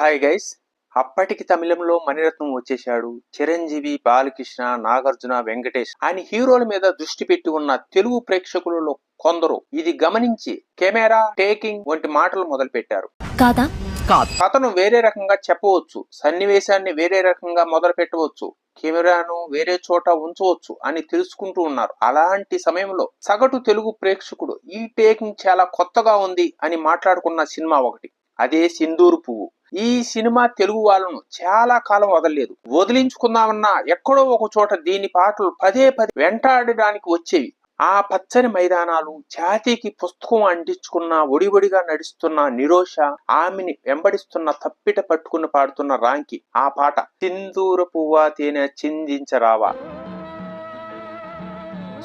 Hi guys అప్పటికి తమిళంలో మణిరత్నం వచ్చేశాడు. చిరంజీవి బాలకృష్ణ నాగార్జున వెంకటేష్ ఆయన హీరోల మీద దృష్టి పెట్టి ఉన్న తెలుగు ప్రేక్షకులలో కొందరు ఇది గమనించి కెమెరా టేకింగ్ వంటి మాటలు మొదలు పెట్టారు కాదా? కాదు. కథను వేరే రకంగా చెప్పవచ్చు సన్నివేశాన్ని వేరే రకంగా మొదలు పెట్టవచ్చు కెమెరాను వేరే చోట ఉంచవచ్చు అని తెలుసుకుంటూ ఉన్నారు. అలాంటి సమయంలో సగటు తెలుగు ప్రేక్షకుడు ఈ టేకింగ్ చాలా కొత్తగా ఉంది అని మాట్లాడుకున్న సినిమా ఒకటి. అదే సింధూరు పువ్వు. ఈ సినిమా తెలుగు వాళ్ళను చాలా కాలం వదలలేదు. వదిలించుకుందామన్నా ఎక్కడో ఒక చోట దీని పాటలు పదే పదే వెంటాడడానికి వచ్చేవి. ఆ పచ్చని మైదానాలు ఛాతీకి పుస్తకం అంటించుకున్న ఒడిబొడిగా నడుస్తున్న నిరోష ఆమెని వెంబడిస్తున్న తప్పిట పట్టుకుని పాడుతున్న రాంకి ఆ పాట సింధూర పువ్వా తేనె చిందించరావా.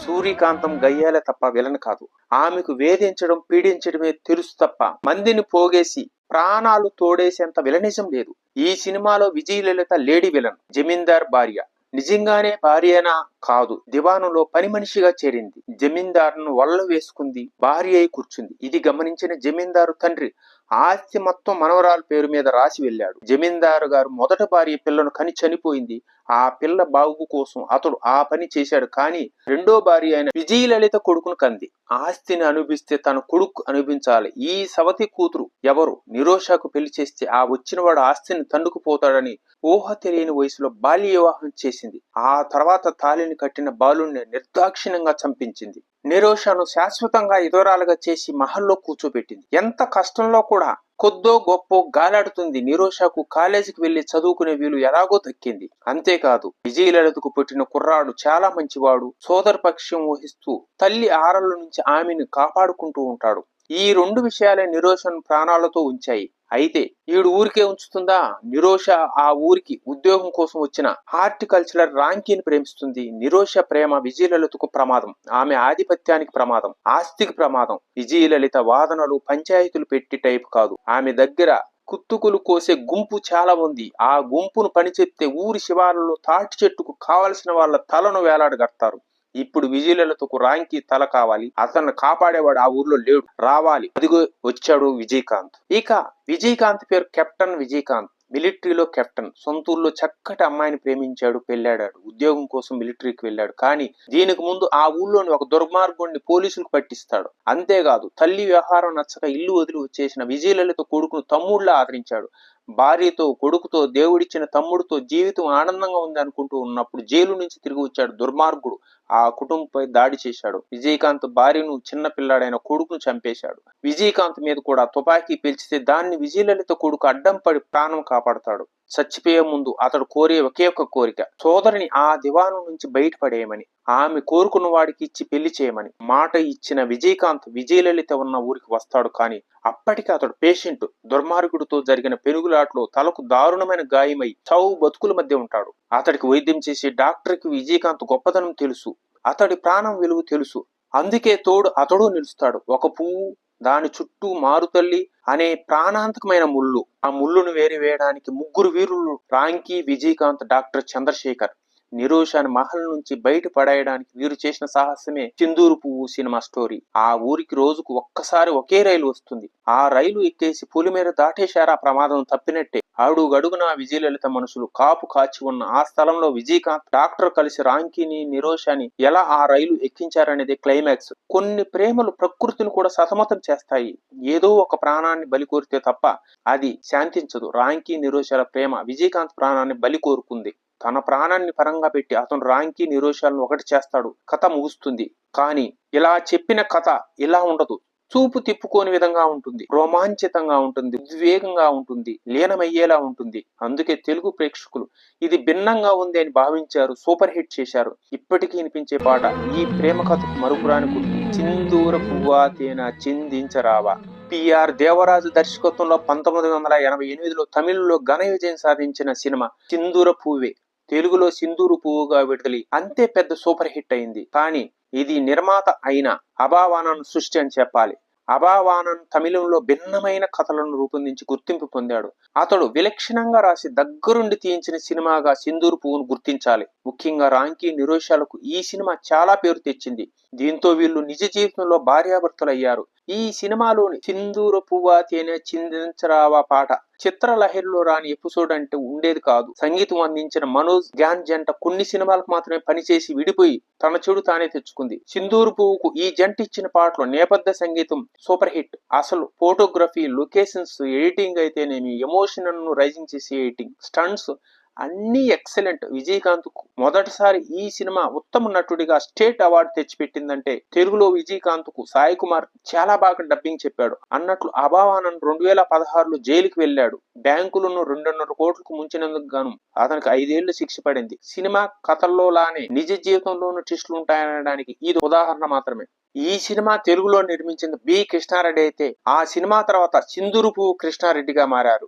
సూర్యకాంతం గయ్యాలే తప్ప విలన్ కాదు. ఆమెకు వేధించడం పీడించడమే తెలుసు తప్ప మందిని పోగేసి ప్రాణాలు తోడేసేంత విలనిజం లేదు. ఈ సినిమాలో విజయలలిత లేడీ విలన్ జమీందార్ భార్య. నిజంగానే భార్యనా కాదు దివానులో పని మనిషిగా చేరింది. జమీందారును వల్ల వేసుకుంది భార్య అయి కూర్చుంది. ఇది గమనించిన జమీందారు తండ్రి ఆస్తి మొత్తం మనవరాలు పేరు మీద రాసి వెళ్ళాడు. జమీందారు గారు మొదట భార్య పిల్లను కని చనిపోయింది. ఆ పిల్ల బాగు కోసం అతడు ఆ పని చేశాడు. కానీ రెండో భార్య అయిన విజయలలిత కొడుకును కంది. ఆస్తిని అనుభవిస్తే తన కొడుకు అనుభవించాలి. ఈ సవతి కూతురు ఎవరు? నిరోషకు పెళ్ళి చేస్తే ఆ వచ్చినవాడు ఆస్తిని తండుకుపోతాడని ఊహ తెలియని వయసులో బాల్య వివాహం చేసింది. ఆ తర్వాత తాలిని కట్టిన బాలుణ్ణి నిర్దాక్షిణ్యంగా చంపించింది. నిరోషను శాశ్వతంగా ఇదోరాలుగా చేసి మహల్లో కూర్చోబెట్టింది. ఎంత కష్టంలో కూడా కొద్దో గొప్ప గాలాడుతుంది. నిరోషకు కాలేజీకి వెళ్ళి చదువుకునే వీలు ఎలాగో దక్కింది. అంతేకాదు విజయలలితకు పుట్టిన కుర్రాడు చాలా మంచివాడు. సోదర పక్షం వహిస్తూ తల్లి ఆరల నుంచి ఆమెను కాపాడుకుంటూ ఉంటాడు. ఈ రెండు విషయాలే నిరోషన్ ప్రాణాలతో ఉంచాయి. అయితే ఈడు ఊరికే ఉంచుతుందా? నిరోష ఆ ఊరికి ఉద్యోగం కోసం వచ్చిన హార్టికల్చరల్ రాంకీని ప్రేమిస్తుంది. నిరోష ప్రేమ విజయలలితకు ప్రమాదం. ఆమె ఆధిపత్యానికి ప్రమాదం. ఆస్తికి ప్రమాదం. విజయలలిత వాదనలు పంచాయతీలు పెట్టి టైపు కాదు. ఆమె దగ్గర కుత్తుకులు కోసే గుంపు చాలా ఉంది. ఆ గుంపును పని చెప్తే ఊరి శివార్లలో తాటి చెట్టుకు కావలసిన వాళ్ళ తలను వేలాడగడతారు. ఇప్పుడు విజయలలితకు రాంకి తల కావాలి. అతన్ని కాపాడేవాడు ఆ ఊర్లో లేడు. రావాలి. అదిగో వచ్చాడు విజయకాంత్. ఇక విజయకాంత్ పేరు కెప్టెన్ విజయకాంత్. మిలిటరీలో కెప్టెన్. సొంతూరులో చక్కటి అమ్మాయిని ప్రేమించాడు పెళ్ళాడాడు. ఉద్యోగం కోసం మిలిటరీకి వెళ్ళాడు. కానీ దీనికి ముందు ఆ ఊళ్ళోని ఒక దుర్మార్గుడిని పోలీసులకు పట్టిస్తాడు. అంతేకాదు తల్లి వ్యవహారం నచ్చక ఇల్లు వదిలి వచ్చేసిన విజయలలిత కొడుకును తమ్ముళ్ళ ఆదరించాడు. భార్యతో కొడుకుతో దేవుడిచ్చిన తమ్ముడితో జీవితం ఆనందంగా ఉంది అనుకుంటూ ఉన్నప్పుడు జైలు నుంచి తిరిగి వచ్చాడు దుర్మార్గుడు. ఆ కుటుంబంపై దాడి చేశాడు. విజయకాంత్ భార్యను చిన్న పిల్లాడైన కొడుకును చంపేశాడు. విజయకాంత్ మీద కూడా తుపాకీ పేల్చితే దాన్ని విజయలలిత కొడుకు అడ్డం పడి ప్రాణం కాపాడతాడు. చచ్చిపోయే ముందు అతడు కోరే ఒకే ఒక కోరిక సోదరిని ఆ దివాను నుంచి బయటపడేయమని. ఆమె కోరుకున్న వాడికి ఇచ్చి పెళ్ళి చేయమని. మాట ఇచ్చిన విజయకాంత్ విజయలలిత ఉన్న ఊరికి వస్తాడు కానీ అప్పటికి అతడు పేషెంట్ దుర్మార్గుడితో జరిగిన పెనుగులాట్లో తలకు దారుణమైన గాయమై చావు బతుకుల మధ్య ఉంటాడు. అతడికి వైద్యం చేసే డాక్టర్కి విజయకాంత్ గొప్పతనం తెలుసు అతడి ప్రాణం విలువ తెలుసు. అందుకే తోడు అతడు నిలుస్తాడు. ఒక పువ్వు దాని చుట్టూ మారుతల్లి అనే ప్రాణాంతకమైన ముళ్ళు. ఆ ముళ్ళును వేరు వేయడానికి ముగ్గురు వీరులు రాంకీ విజయకాంత్ డాక్టర్ చంద్రశేఖర్. నిరోషాన్ని మహల్ నుంచి బయట పడేయడానికి వీరు చేసిన సాహసమే చిందూరు పువ్వు సినిమా స్టోరీ. ఆ ఊరికి రోజుకు ఒక్కసారి ఒకే రైలు వస్తుంది. ఆ రైలు ఎక్కేసి పులి మీద దాటేశారా ప్రమాదం తప్పినట్టే. అడుగడుగున విజయలలిత మనుషులు కాపు కాచి ఉన్న ఆ స్థలంలో విజయకాంత్ డాక్టర్ కలిసి రాంకీని నిరోషాని ఎలా ఆ రైలు ఎక్కించారనేది క్లైమాక్స్. కొన్ని ప్రేమలు ప్రకృతిని కూడా సతమతం చేస్తాయి. ఏదో ఒక ప్రాణాన్ని బలి కోరితే తప్ప అది శాంతించదు. రాంకీ నిరోషాల ప్రేమ విజయకాంత్ ప్రాణాన్ని బలి కోరుకుంది. తన ప్రాణాన్ని పరంగా పెట్టి అతను రాంకి నిరోషాలను ఒకటి చేస్తాడు. కథ ముగుస్తుంది. కానీ ఇలా చెప్పిన కథ ఇలా ఉండదు. చూపు తిప్పుకోని విధంగా ఉంటుంది. రోమాంచితంగా ఉంటుంది. ఉద్వేగంగా ఉంటుంది. లీనమయ్యేలా ఉంటుంది. అందుకే తెలుగు ప్రేక్షకులు ఇది భిన్నంగా ఉంది అని భావించారు సూపర్ హిట్ చేశారు. ఇప్పటికీ వినిపించే పాట ఈ ప్రేమ కథకు మరుపురాని గుర్తు చిందూర పువ్వా తేన చిందించరావా. పిఆర్ దేవరాజు దర్శకత్వంలో పంతొమ్మిది వందల ఎనభై ఎనిమిదిలో తమిళ్ళో ఘన విజయం సాధించిన సినిమా చిందూర పువ్వే. తెలుగులో సింధూరు పువ్వుగా విడుదలై అంతే పెద్ద సూపర్ హిట్ అయింది. కానీ ఇది నిర్మాత అయిన అభావానన్ సృష్టి అని చెప్పాలి. అభావానన్ తమిళంలో భిన్నమైన కథలను రూపొందించి గుర్తింపు పొందాడు. అతడు విలక్షణంగా రాసి దగ్గరుండి తీయించిన సినిమాగా సింధూరు పువ్వును గుర్తించాలి. ముఖ్యంగా రాంకీ నిరోషాలకు ఈ సినిమా చాలా పేరు తెచ్చింది. దీంతో వీళ్ళు నిజ జీవితంలో భార్యాభర్తలయ్యారు. ఈ సినిమాలోని సింధూర పువ్వ తేనె చిందించరావా పాట చిత్రలహరిలో రాని ఎపిసోడ్ అంటే ఉండేది కాదు. సంగీతం అందించిన మనోజ్ గ్యాన్ జంట కొన్ని సినిమాలకు మాత్రమే పనిచేసి విడిపోయి తన చెడు తానే తెచ్చుకుంది. సింధూరు పువ్వుకు ఈ జంట ఇచ్చిన పాటలో నేపథ్య సంగీతం సూపర్ హిట్. అసలు ఫోటోగ్రఫీ లొకేషన్స్ ఎడిటింగ్ అయితేనేమి ఎమోషన్ను రైజింగ్ చేసి ఎడిటింగ్ స్టంట్స్ అన్ని ఎక్సలెంట్. విజయకాంత్కు మొదటిసారి ఈ సినిమా ఉత్తమ నటుడిగా స్టేట్ అవార్డు తెచ్చిపెట్టిందంటే తెలుగులో విజయకాంత్కు సాయి కుమార్ చాలా బాగా డబ్బింగ్ చెప్పాడు. అన్నట్లు అభావానంద్ రెండు వేల పదహారులో జైలుకి వెళ్ళాడు. బ్యాంకులను రెండున్నర కోట్లకు ముంచినందుకు గాను అతనికి ఐదేళ్ళు శిక్ష పడింది. సినిమా కథల్లో లానే నిజ జీవితంలోనూ ట్విస్టులు ఉంటాయనడానికి ఇది ఉదాహరణ మాత్రమే. ఈ సినిమా తెలుగులో నిర్మించిన బి కృష్ణారెడ్డి అయితే ఆ సినిమా తర్వాత సింధూరుపు కృష్ణారెడ్డిగా మారారు.